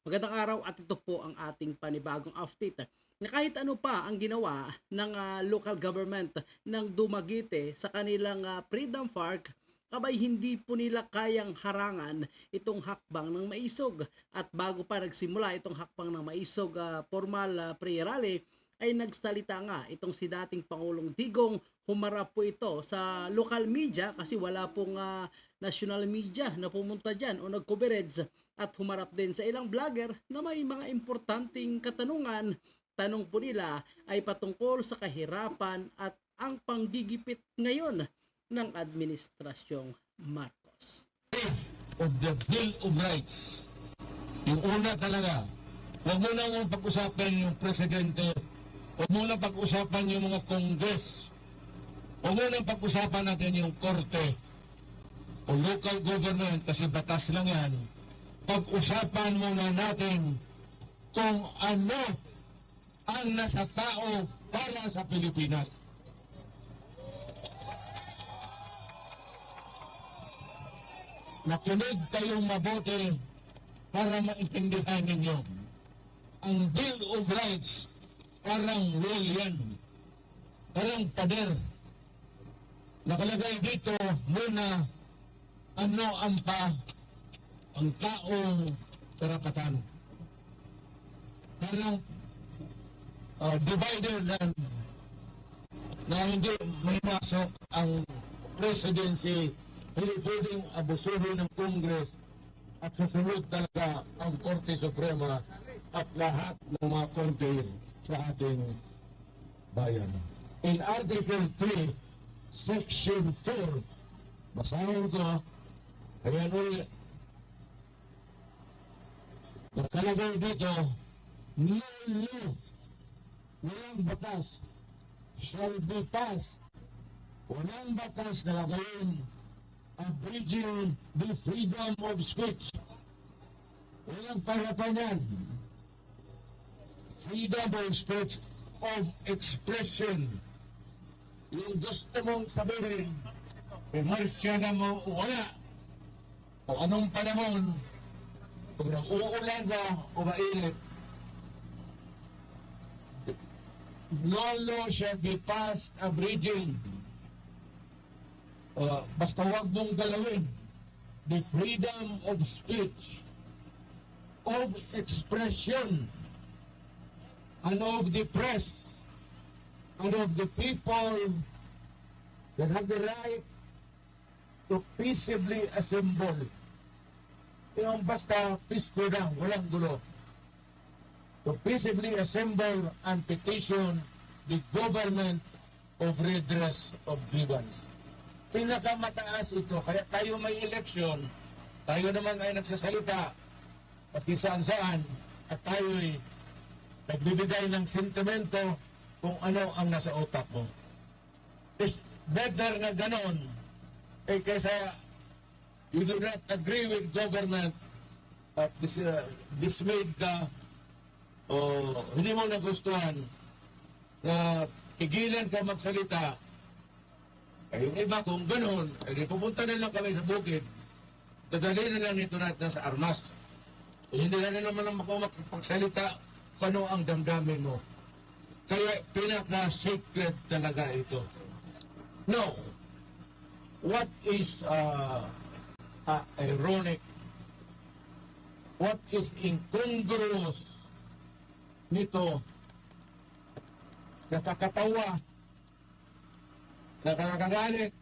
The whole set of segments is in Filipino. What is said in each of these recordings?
Magandang araw at ito po ang ating panibagong update. Na kahit ano pa ang ginawa ng ah, local government ng Dumaguete sa kanilang ah, Freedom Park, kabay hindi po nila kayang harangan itong hakbang ng maisog. At bago pa nagsimula itong hakbang ng maisog ah, formal ah, pre-rally, ay nagsalita nga itong si dating Pangulong Digong humarap po ito sa local media kasi wala pong ah, national media na pumunta dyan o nag-coverage at humarap din sa ilang vlogger na may mga importanteng katanungan. Tanong po nila ay patungkol sa kahirapan at ang panggigipit ngayon ng administrasyong Marcos. of the Bill of Rights. Yung una talaga, huwag mo nang pag-usapan yung presidente, huwag mo pag-usapan yung mga congress, huwag mo nang pag-usapan natin yung korte o local government kasi batas lang yan. Pag-usapan muna natin kung ano ang nasa tao para sa Pilipinas. Nakinig kayong mabuti para maintindihan ninyo. Ang Bill of Rights, parang will yan. Parang pader. Nakalagay dito muna ano ang pa ang taong karapatan. Parang uh, divider na, na hindi may masok ang presidency hindi pwedeng abusuhin ng Congress at susunod talaga ang Korte Suprema at lahat ng mga korte sa ating bayan. In Article 3, Section 4, basahin ko, kaya ulit, nakalagay dito, no law, walang batas, shall be passed, walang batas na gagawin abridging the freedom of speech. Walang parapan yan. Freedom of speech of expression. Yung gusto mong sabihin, pumarsya na mo wala. O anong panahon, kung nag-uulan ba o mainit, no law shall be passed abridging Uh, basta huwag mong galawin the freedom of speech, of expression, and of the press, and of the people that have the right to peaceably assemble. Yung basta peaceful lang, walang gulo. To peaceably assemble and petition the government of redress of grievance pinakamataas ito. Kaya tayo may eleksyon, tayo naman ay nagsasalita pati saan saan, at tayo ay nagbibigay ng sentimento kung ano ang nasa utak mo. It's better na ganon, eh kaysa you do not agree with government at dis, uh, dismayed ka o hindi mo nagustuhan na pigilan ka magsalita ay yung iba kung ganun, ay pupunta na lang kami sa bukid. Dadali na lang ito natin sa armas. Eh, hindi na naman ang makapagsalita kung ano ang damdamin mo. Kaya pinaka-secret talaga ito. No. What is uh, uh, ironic? What is incongruous nito? Nakakatawa nakakagalit.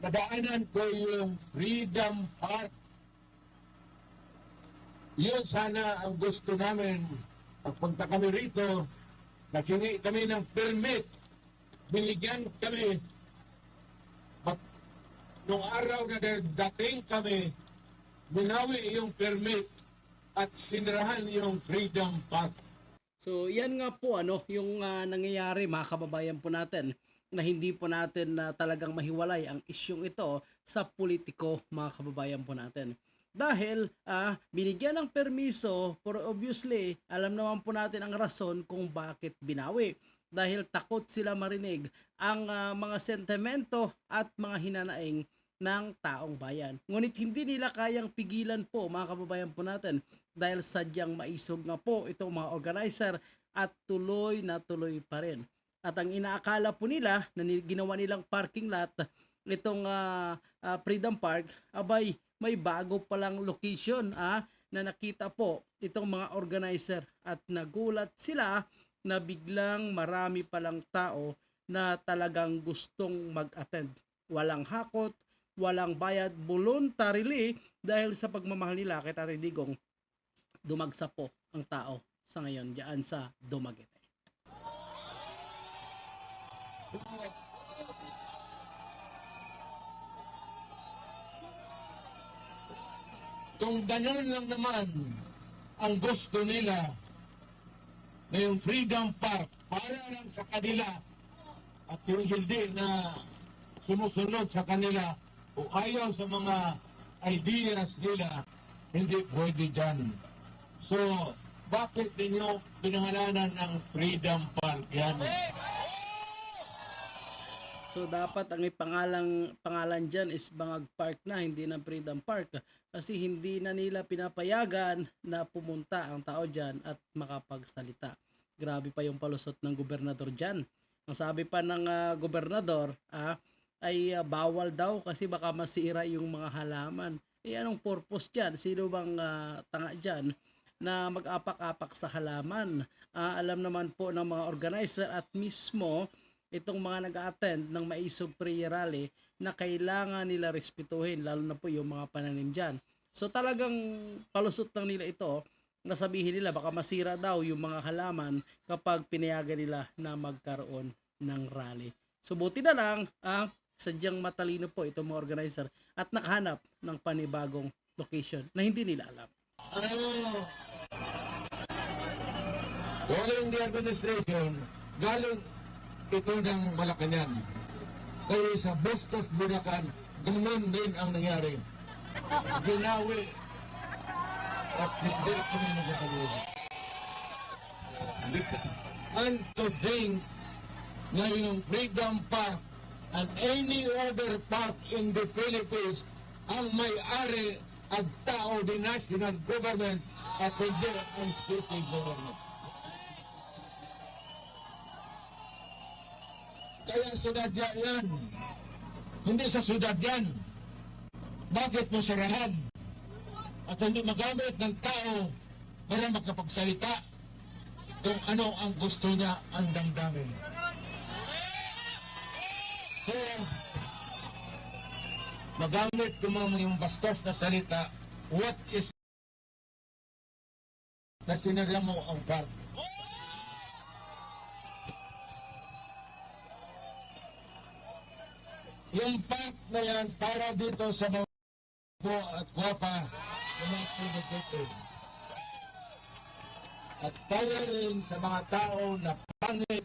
Nadaanan ko yung Freedom Park. Yun sana ang gusto namin. Pagpunta kami rito, nakingi kami ng permit. Binigyan kami. Nung araw na dating kami, binawi yung permit at sinirahan yung Freedom Park. So yan nga po ano yung ah, nangyayari mga kababayan po natin na hindi po natin na talagang mahiwalay ang isyong ito sa politiko mga kababayan po natin. Dahil ah, binigyan ng permiso for obviously alam naman po natin ang rason kung bakit binawi. Dahil takot sila marinig ang ah, mga sentimento at mga hinanaing ng taong bayan. Ngunit hindi nila kayang pigilan po mga kababayan po natin dahil sadyang maisog nga po itong mga organizer at tuloy na tuloy pa rin. At ang inaakala po nila na ginawa nilang parking lot itong ah, ah, Freedom Park, abay may bago palang location ah, na nakita po itong mga organizer at nagulat sila na biglang marami palang tao na talagang gustong mag-attend. Walang hakot, walang bayad voluntarily dahil sa pagmamahal nila kay Tatay Digong dumagsa po ang tao sa ngayon diyan sa Dumaguete. Kung ganun lang naman ang gusto nila na yung Freedom Park para lang sa kanila at yung hindi na sumusunod sa kanila o ayaw sa mga ideas nila, hindi pwede dyan. So, bakit ninyo pinangalanan ng Freedom Park yan? So dapat ang ipangalang pangalan diyan is Bangag Park na hindi na Freedom Park kasi hindi na nila pinapayagan na pumunta ang tao diyan at makapagsalita. Grabe pa yung palusot ng gobernador diyan. Ang sabi pa ng ah, gobernador ah, ay ah, bawal daw kasi baka masira yung mga halaman. Eh anong purpose diyan? Sino bang ah, tanga diyan na mag-apak-apak sa halaman? Ah, alam naman po ng mga organizer at mismo itong mga nag-attend ng Maisog Prayer Rally na kailangan nila respetuhin lalo na po yung mga pananim dyan. So talagang palusot lang nila ito na sabihin nila baka masira daw yung mga halaman kapag pinayagan nila na magkaroon ng rally. So buti na lang ah, sadyang matalino po itong mga organizer at nakahanap ng panibagong location na hindi nila alam. Ano? Galing the administration, galing ito ng Malacanang. Kaya sa Bustos, Bulacan, ganun din ang nangyari. Ginawi at hindi kami nagkakaroon. And to think na yung Freedom Park and any other park in the Philippines ang may-ari at tao di national government at hindi ang city government. Kaya sinadya yan. Hindi sa syudad yan. Bakit mo sarahan? At hindi magamit ng tao para makapagsalita kung ano ang gusto niya ang damdamin. So, magamit ko mo yung bastos na salita, what is na sinala mo ang park. Yung park na yan para dito sa mga at gwapa na mga pinagkito. At para rin sa mga tao na pangit,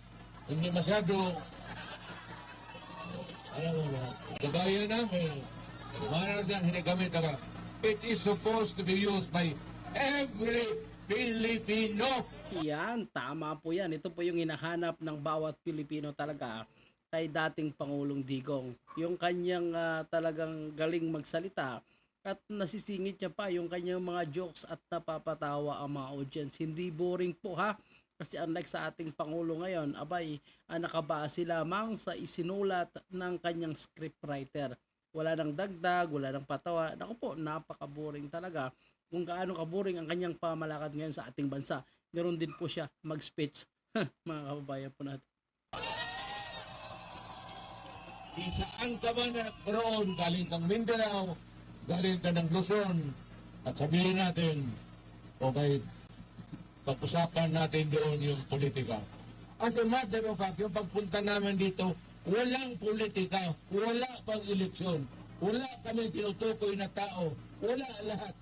hindi masyado alam mo ba, kagaya namin, Maras ang hinagamit na It is supposed to be used by every Filipino. Yan, tama po yan. Ito po yung hinahanap ng bawat Pilipino talaga kay dating Pangulong Digong. Yung kanyang ah, talagang galing magsalita at nasisingit niya pa yung kanyang mga jokes at napapatawa ang mga audience. Hindi boring po ha. Kasi unlike sa ating Pangulo ngayon, abay, ah, nakabase lamang sa isinulat ng kanyang scriptwriter. Wala nang dagdag, wala nang patawa. Naku po, napaka-boring talaga kung gaano kaboring ang kanyang pamalakad ngayon sa ating bansa. Meron din po siya mag-speech, mga kababayan po natin. Kung saan ka man roon, galing kang Mindanao, galing ka ng Luzon, at sabihin natin, okay, pag-usapan natin doon yung politika. As a matter of fact, yung pagpunta namin dito, walang politika, wala pang eleksyon, wala kami tinutukoy na tao, wala lahat.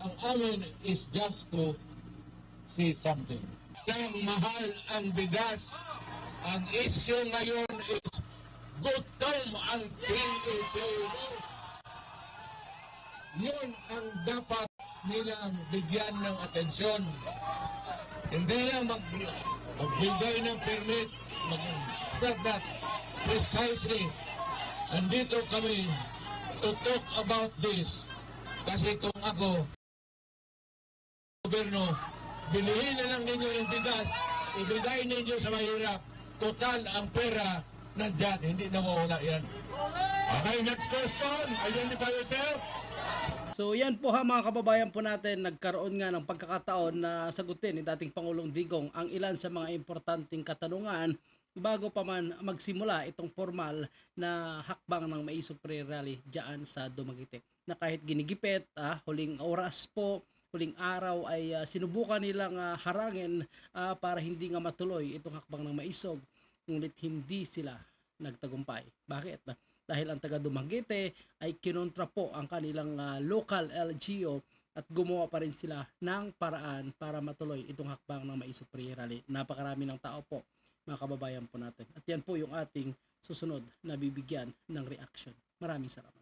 Ang amin is just to say something. Ang mahal ang bigas, ang issue ngayon is gutom ang Pilipino. Yun ang dapat nilang bigyan ng atensyon. Hindi lang mag magbigay ng permit, mag it's not that. Precisely, nandito kami to talk about this. Kasi kung ako, gobyerno, bilihin na lang ninyo yung bigas, ibigay ninyo sa mahirap. Total, ang pera nandyan, hindi nawawala yan. Okay, next question. Identify yourself. So yan po ha mga kababayan po natin, nagkaroon nga ng pagkakataon na sagutin ni dating Pangulong Digong ang ilan sa mga importanteng katanungan bago pa man magsimula itong formal na hakbang ng Maisog Prayer Rally diyan sa Dumaguete. Na kahit ginigipit, ah, huling oras po, huling araw ay ah, sinubukan nilang ah, harangin ah, para hindi nga matuloy itong hakbang ng Maisog. Ngunit hindi sila nagtagumpay. Bakit? Dahil ang taga Dumaguete ay kinontra po ang kanilang ah, local LGO at gumawa pa rin sila ng paraan para matuloy itong hakbang ng Maisog Prayer Rally. Napakarami ng tao po, mga kababayan po natin. At yan po yung ating susunod na bibigyan ng reaction. Maraming salamat.